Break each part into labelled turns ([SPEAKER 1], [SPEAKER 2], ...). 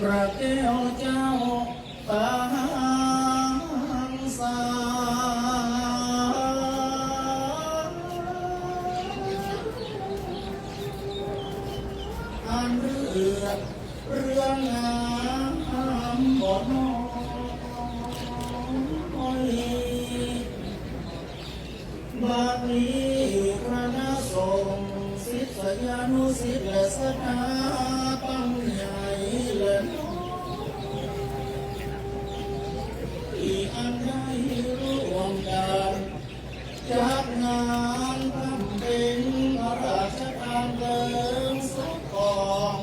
[SPEAKER 1] พระแก้วเจ้าปางสาอันเรือเรืองามบ่น้อยบัดนี้คณะนาสงฆ์ศิษยานุศิษย์และสถาตั้งใหญ่และน้อย ที่อันได้ร่วมกันจัดงานทำเป็นพระราชทานเพลิงศพของ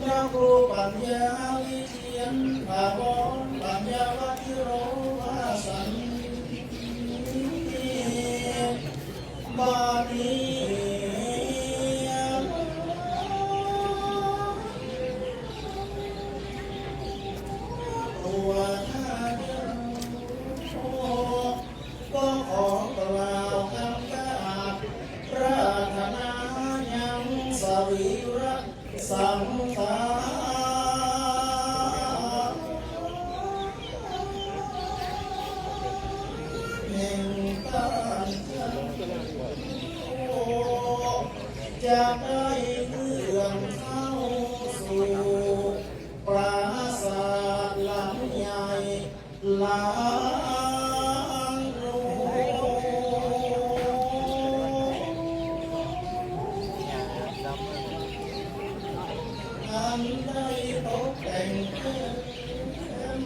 [SPEAKER 1] พระครูปัญญาวิเทียนภาบอนปัญญาวัชิโรวาสันบาลี สังขาร อันได้พบแต่งเพิ่ม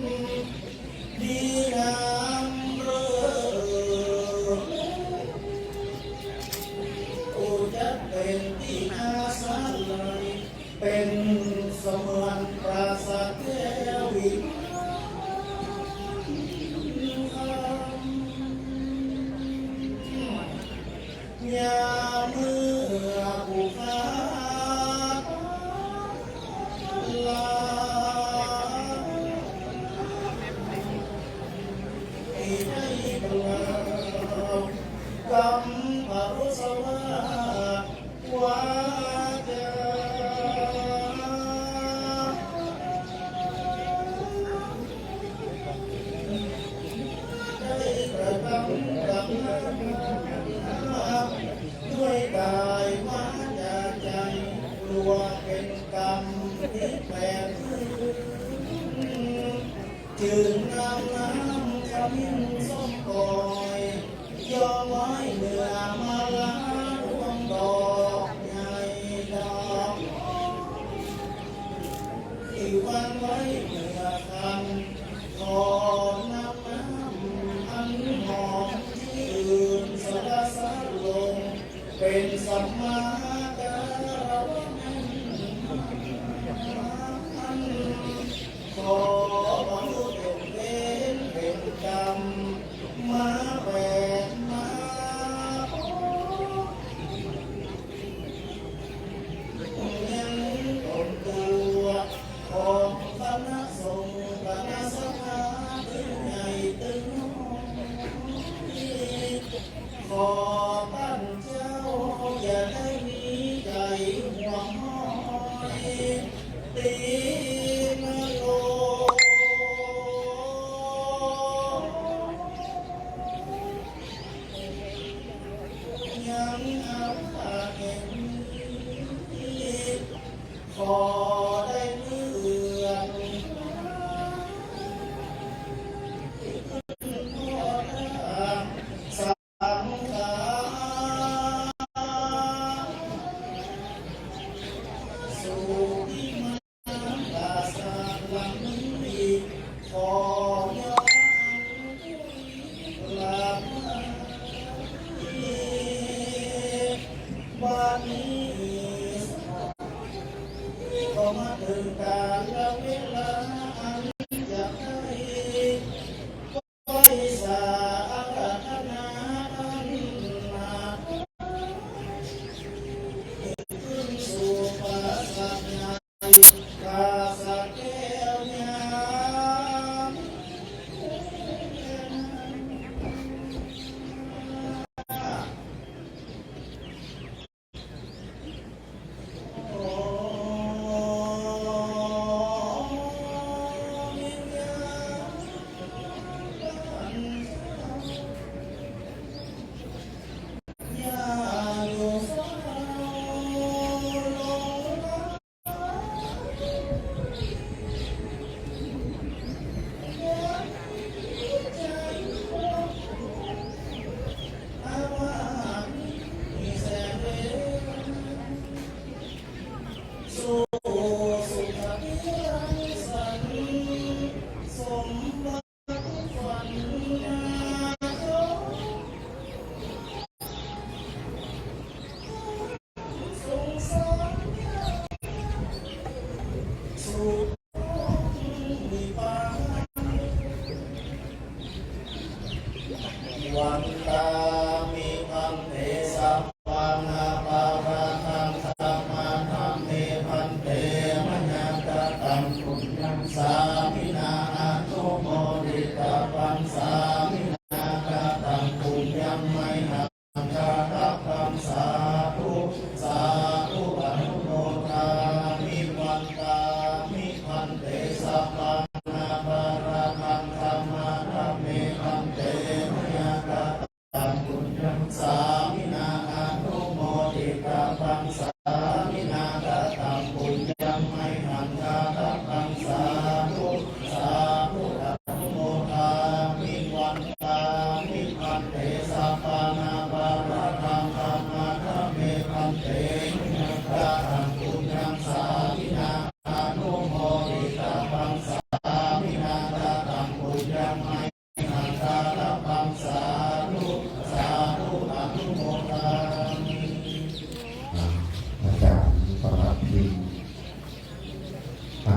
[SPEAKER 1] ดีงามเรื่อกูจะเป็นที่อาสาเลยเป็นสมือนปราสาท จึงนำน้ำขมิ้นส้มกอยย่อไว้เมื่อมาลาดวงดอกให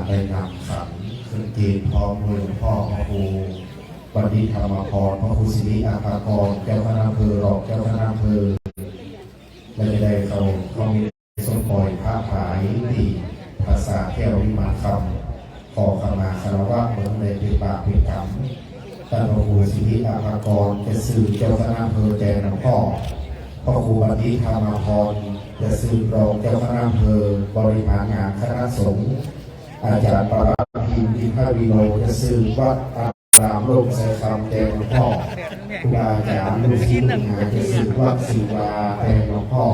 [SPEAKER 1] ได้นำสังสังเกต
[SPEAKER 2] พร้อมด้วยหลวงพ่อพระครูบัณฑิตธรรมพรพระครูศิริอาภากรเจ้าคณะอำเภอรองเจ้าคณะอำเภอ และได้เขาเขามีสมปล่อยพระผายที่ภาษาแก้ววิมานคำขอขมาคารวะเหมือนในปิปากปิกรรมท่านพระครูสิริอาภากรจะสื่อเจ้าคณะอำเภอแจหลวงพ่อพระครูบัณฑิตธรรมพรจะสืบรองเจ้าคณะอำเภอบริหารงานคณะสงฆ์อาจารย์ปราพิมพิมพวีโนจะสืบวัด อามลูกใส่คำแทนหลวงพ่อครูบาอาจารย์ลูกศิษย์หาจะสืบวัดศิวาแทนหลวงพ่อ